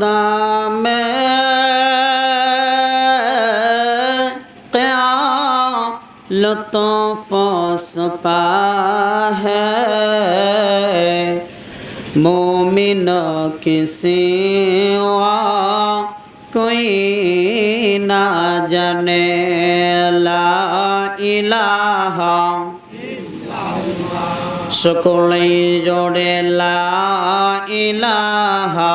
দামে লতফ है मोमिन किसी कोई ना जाने ला इलाहा সকলেই জোরে লা ইলাহা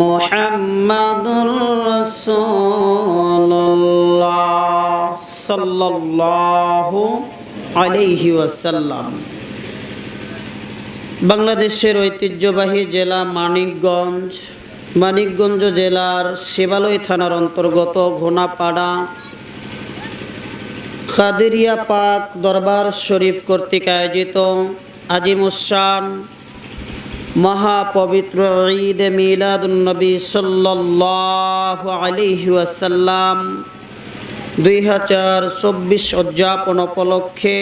মোহাম্মদুর রাসূলুল্লাহ ওয়াসাল্লাম। বাংলাদেশের ঐতিহ্যবাহী জেলা মানিকগঞ্জ। মানিকগঞ্জ জেলার শিবালয় থানার অন্তর্গত ঘোনাপাড়া, কাদেরিয়া পাক দরবার শরীফ কর্তৃক আয়োজিত আজিমুসান মহাপবিত্র ঈদ মিলাদুন্নবী সাল্লাহ আলিহি ওয়াসাল্লাম। দুই হাজার চব্বিশ উদযাপন উপলক্ষে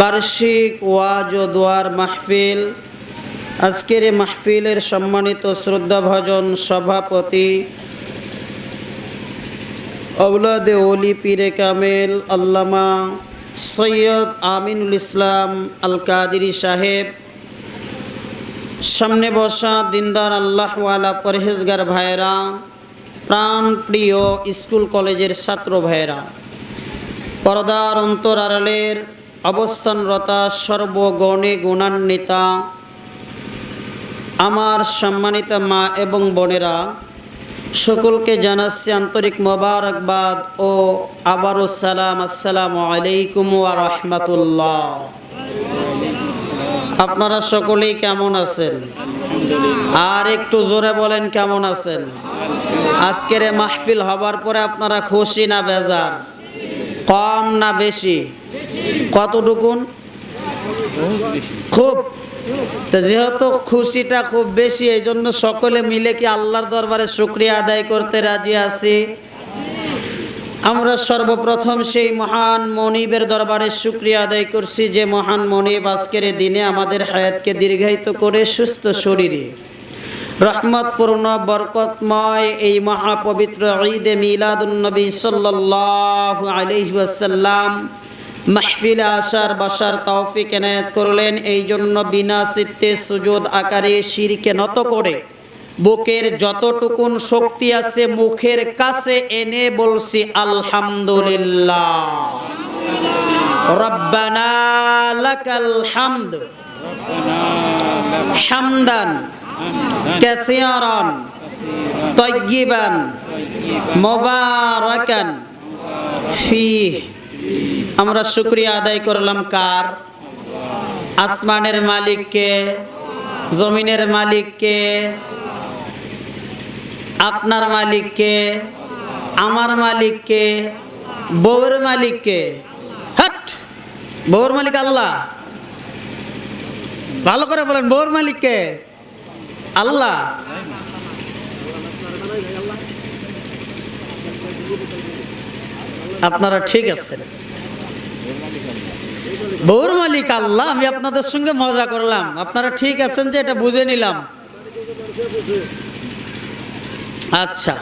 বার্ষিক ওয়াজ ও দোয়ার মাহফিল, আজকের মাহফিলের সম্মানিত শ্রদ্ধাভাজন সভাপতি আউলাদে অলি পীরে কামেল আল্লামা সৈয়দ আমিনুল ইসলাম আল কাদিরি সাহেব, সামনে বসা দিনদার আল্লাহওয়ালা পরহেজগার ভাইয়েরা প্রাণ প্রিয় স্কুল কলেজের ছাত্র ভাইরা পর্দার অন্তর আড়ালের অবস্থানরতা সর্বগণে গুণান্বিতা। আমার সম্মানিত মা এবং বোনেরা সকলকে জানাচ্ছি আন্তরিক মোবারকবাদ ও আবারও সালাম, আসসালামু আলাইকুম ওয়া রাহমাতুল্লাহ। আপনারা সকলেই কেমন আছেন? আর একটু জোরে বলেন কেমন আছেন? আজকের মাহফিল হবার পরে আপনারা খুশি না বেজার? কম না বেশি? কতটুকুন? খুব তো যেহেতু খুশিটা খুব বেশি, এই জন্য সকলে মিলে কি আল্লাহর দরবারে শুক্রিয়া আদায় করতে রাজি আছি? আমরা সর্বপ্রথম সেই মহান মনিবের দরবারে শুক্রিয়া আদায় করছি যে মহান মনিব আজকের দিনে আমাদের হায়াতকে দীর্ঘায়িত করে সুস্থ শরীরে, রহমতপূর্ণ, বরকতময় এই মহাপবিত্র ঈদে মিলাদুন্নবী সাল্লাল্লাহু আলাইহি ওয়াসাল্লাম মাহফিলে আসার, বাসার তৌফিক এনায়েত করলেন। এই জন্য বিনা চিত্তে সুজুদ আকারে শিরকে নত করে বুকের যতটুকুন শক্তি আছে মুখের কাছে এনে বলছি, আলহামদুলিল্লাহ। রব্বানা লাকাল হামদ হামদান কাসিরান তয়্যিবান মুবারাকান আমরা শুক্রিয়া আদায় করলাম কার? আসমানের মালিককে, জমিনের মালিককে, আপনার মালিককে, আমার মালিককে, বউয়ের মালিককে। হট! বউর মালিক আল্লাহ। ভালো করে বলেন, বউর মালিককে। আল্লাহ। আপনারা ঠিক আছেন। বউর মালিক আল্লাহ, আমি আপনাদের সঙ্গে মজা করলাম। আপনারা ঠিক আছেন যে এটা বুঝে নিলাম। আচ্ছা।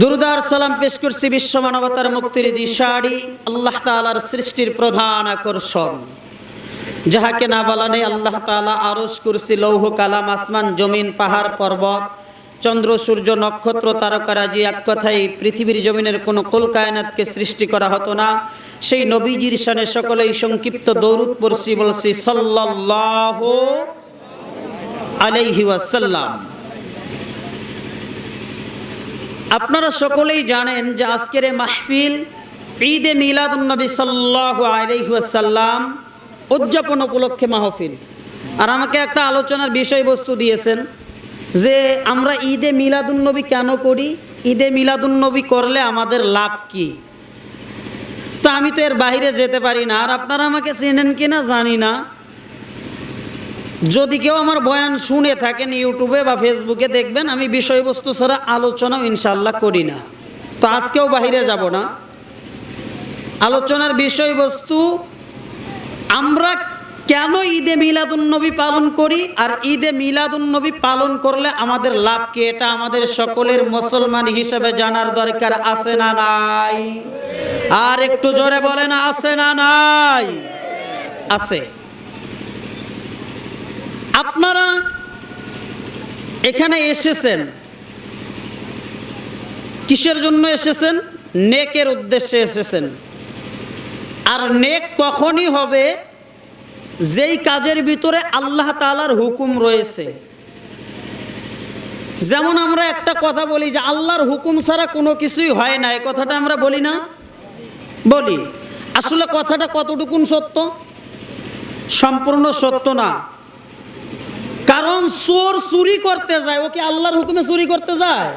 দুরুদার সালাম পেশ করছি বিশ্ব মানবতার মুক্তির দিশাড়ি আল্লাহ তালার সৃষ্টির প্রধান আকর্ষণ। যাহাকে না বলানে আল্লাহ তালা আরস করছি লৌহ, কালাম, আসমান, জমিন, পাহাড়, পর্বত চন্দ্র, সূর্য, নক্ষত্র তারকারাজি এক কথাই পৃথিবীর জমিনের কোনো কুল কায়নাতকে সৃষ্টি করা হতো না। সেই নবীজির সানে সকলেই সংক্ষিপ্ত দৌরুদ পড়ছি বলছি, সাল্লাল্লাহু আলাইহি ওয়াসাল্লাম। আপনারা সকলেই জানেন যে আজকের মাহফিল ঈদে মিলাদুন্নবী সাল্লাহ আলহিহাসাল্লাম উদযাপন উপলক্ষে মাহফিল। আর আমাকে একটা আলোচনার বিষয়বস্তু দিয়েছেন যে আমরা ঈদে মিলাদুন্নবী কেন করি? ঈদে মিলাদুন্নবী করলে আমাদের লাভ কি? তো আমি তো এর বাইরে যেতে পারি না। আর আপনারা আমাকে চেনেন কি না জানি না। যদি কেউ আমার বয়ান শুনে থাকেন ইউটিউবে বা ফেসবুকে, দেখবেন আমি বিষয়বস্তু ছাড়া আলোচনাও ইনশাল্লাহ করি না। তো আজকেও বাহিরে যাব না। আলোচনার বিষয়বস্তু আমরা কেন ঈদে মিলাদুন্নবী পালন করি? আর ঈদে মিলাদুন্নবী পালন করলে আমাদের লাভ কি? এটা আমাদের সকলের মুসলমান হিসেবে জানার দরকার, আছে না নাই? আর একটু জোরে বলেন, আছে না নাই? আছে। আপনারা এখানে এসেছেন। কিসের জন্য এসেছেন? নেকের উদ্দেশ্যে এসেছেন। আর নেক তখনই হবে যেই কাজের ভিতরে আল্লাহ তালার হুকুম রয়েছে। যেমন আমরা একটা কথা বলি যে আল্লাহর হুকুম ছাড়া কোনো কিছুই হয় না এই কথাটা আমরা বলি না? বলি। আসলে কথাটা কতটুকুন সত্য? সম্পূর্ণ সত্য না। কারণ চোর চুরি করতে যায়, ও কি আল্লাহর হুকুমে চুরি করতে যায়?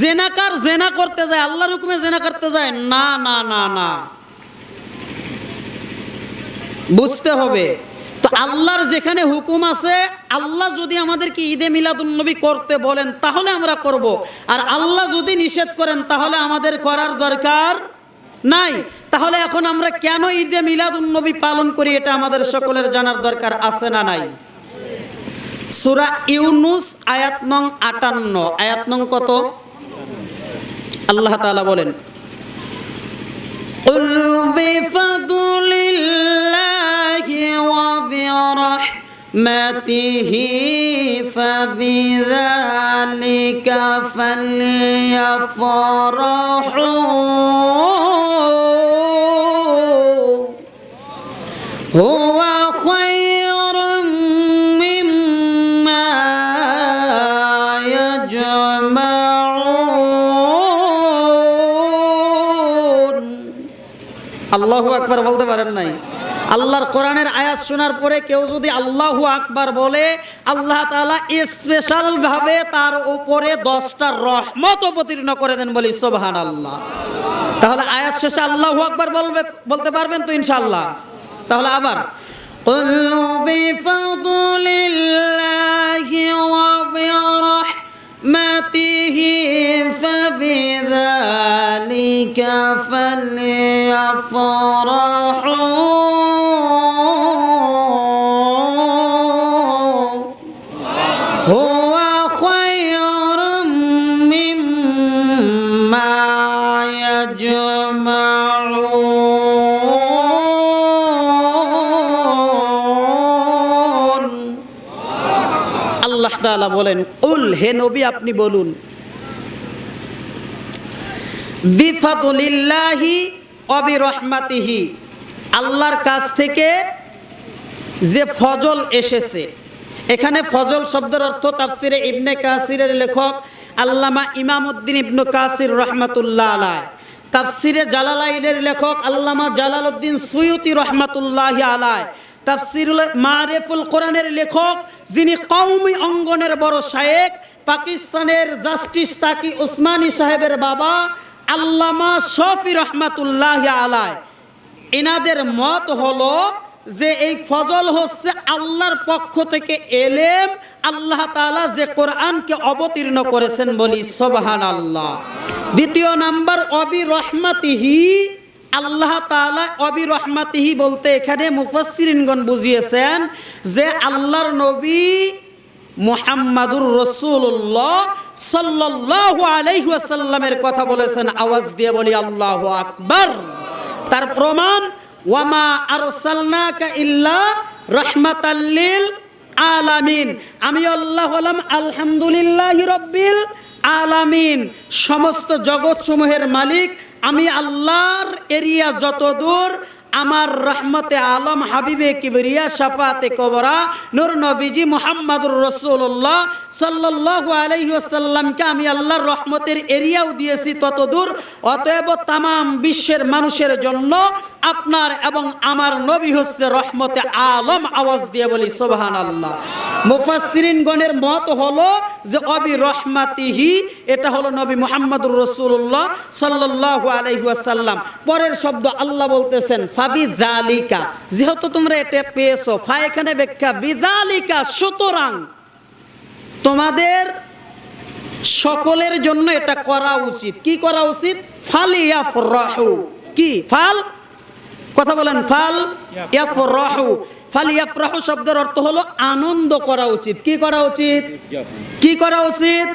জেনাকার জেনা করতে যায়, আল্লাহর হুকুমে জেনা করতে যায়? না না না না। বুঝতে হবে। তো আল্লাহর যেখানে হুকুম আছে, আল্লাহ যদি আমাদেরকে ঈদে মিলাদুন্নবী করতে বলেন, তাহলে আমরা করব। আর আল্লাহ যদি নিষেধ করেন, তাহলে আমাদের করার দরকার নাই। তাহলে এখন আমরা কেন ঈদে মিলাদুন্নবী পালন করি, এটা আমাদের সকলের জানার দরকার আছে না নাই? সুরা ইউনুস, আয়াত নং আটান্ন। আয়াত নং কত? আল্লাহ তাআলা বলেন وبرحمته فبذلك فليفرحوا هو خير مما يجمعون আল্লাহু আকবার বলতে পারেন নাই আল্লাহর কোরআনের আয়াত শোনার পরে কেউ যদি আল্লাহ আকবার বলে, আল্লাহ তালা স্পেশালভাবে তার উপরে দশটা রহমত অবতীর্ণ করে দেন বলি সোবাহান আল্লাহ তাহলে আয়াত শেষে আল্লাহ আকবার বলবে, বলতে পারবেন তো ইনশাল্লাহ তাহলে আবার قل فبذلك فليفرحوا هو خير مما يجمعون আল্লাহ তাআলা বলেন উল হে নবী আপনি বলুন বিফাদুলিল্লাহি অবিরহমাতিহি আল্লাহর কাছ থেকে যে ফজল এসেছে, এখানে ফজল শব্দের অর্থ তাফসিরে ইবনে কাসিরের লেখক আল্লামা ইমামউদ্দিন ইবনু কাসির রহমাতুল্লাহ আলায় তাফসিরে জালালাইনের লেখক আল্লামা জালালউদ্দিন সুয়ুতি রহমাতুল্লাহ আলায় তাফসিরুল মারেফুল কোরআনের লেখক যিনি কওমি অঙ্গনের বড় শায়েক পাকিস্তানের জাস্টিস তাকি উসমানী সাহেবের বাবা আল্লামা শফি রহমাতুল্লাহ আলায় এনাদের মত হলো যে এই ফজল হচ্ছে আল্লাহর পক্ষ থেকে এলেম, আল্লাহ তাআলা যে কোরআনকে অবতীর্ণ করেছেন বলি সোবাহান আল্লাহ দ্বিতীয় নাম্বার অবি রহমাতিহি আল্লাহ তাআলা অবি রহমাতিহি বলতে এখানে মুফাসসিরিনগণ বুঝিয়েছেন যে আল্লাহর নবী মুহাম্মাদুর রসুল্লাহ সাল্লাল্লাহু আলাইহি ওয়াসাল্লামের কথা বলেছেন। আওয়াজ দিয়ে বলি, আল্লাহু আকবার। তার প্রমাণ, ওয়ামা আরসালনাকা ইল্লা রাহমাতাল্লিল আলামিন। আমি আল্লাহ হলাম, আলহামদুলিল্লাহ রব্বিল আলামিন। সমস্ত জগৎ সমূহের মালিক, আমি আল্লাহর এরিয়া যত দূর আমার রহমতে আলম হাবিবে কিবরিয়া শাফাতে কবরা নূর নবীজি মুহাম্মাদুর রসুল্লাহ সাল্লাল্লাহু আলাইহি ওয়াসাল্লামকে আমি আল্লাহর রহমতের এরিয়াও দিয়েছি তত দূর অতএব তামাম বিশ্বের মানুষের জন্য আপনার এবং আমার নবী হচ্ছে রহমতে আলম আওয়াজ দিয়ে বলি সোবাহান আল্লাহ মুফাসসিরিন গণের মত হলো যে অবি রহমাতিহি এটা হলো নবী মোহাম্মদুর রসুল্লাহ সাল্লাল্লাহু আলাইহি পরের শব্দ আল্লাহ বলতেছেন ফাবি যেহেতু তোমরা এটা পেয়েছ ফা এখানে ব্যাখ্যা বিজালিকা সুতরাং তোমাদের সকলের জন্য এটা করা উচিত। কি করা উচিত? ফালিয়াফরাহু কি? ফাল? কথা বলেন, ফাল ইয়াফরাহু। ফাল ইয়াফরাহু শব্দের অর্থ হলো আনন্দ করা উচিত। কি করা উচিত? কি করা উচিত?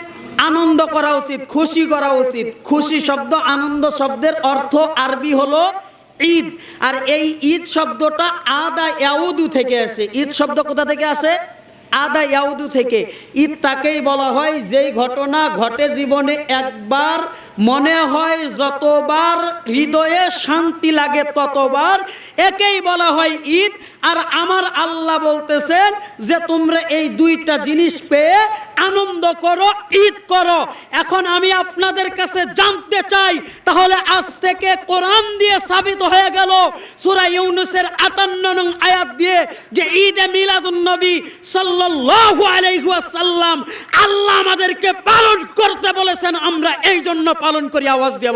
আনন্দ করা উচিত, খুশি করা উচিত। খুশি শব্দ আনন্দ শব্দের অর্থ আরবি হলো ঈদ। আর এই ঈদ শব্দটা আদা ইয়াউদু থেকে আসে। ঈদ শব্দ কোথা থেকে আসে? আদা ইয়াউদু থেকে। ঈদ তাকেই বলা হয় যেই ঘটনা ঘটে জীবনে একবার মনে হয় যতবার হৃদয়ে শান্তি লাগে ততবার একেই বলা হয় ঈদ। আর আমার আল্লাহ বলতেছেন যে, তোমরা এই দুইটা জিনিস পেয়ে আনন্দ করো, ঈদ করো। এখন আমি আপনাদের কাছে জানতে চাই, তাহলে আজ থেকে কোরআন দিয়ে সাবিত হয়ে গেল সূরা ইউনুসের 58 নং আয়াত দিয়ে যে, ঈদে মিলাদুন নবী সাল্লাল্লাহু আলাইহি ওয়াসাল্লাম আল্লাহ আমাদেরকে পালন করতে বলেছেন, আমরা এই জন্য পালন করি আওয়াজ দিয়ে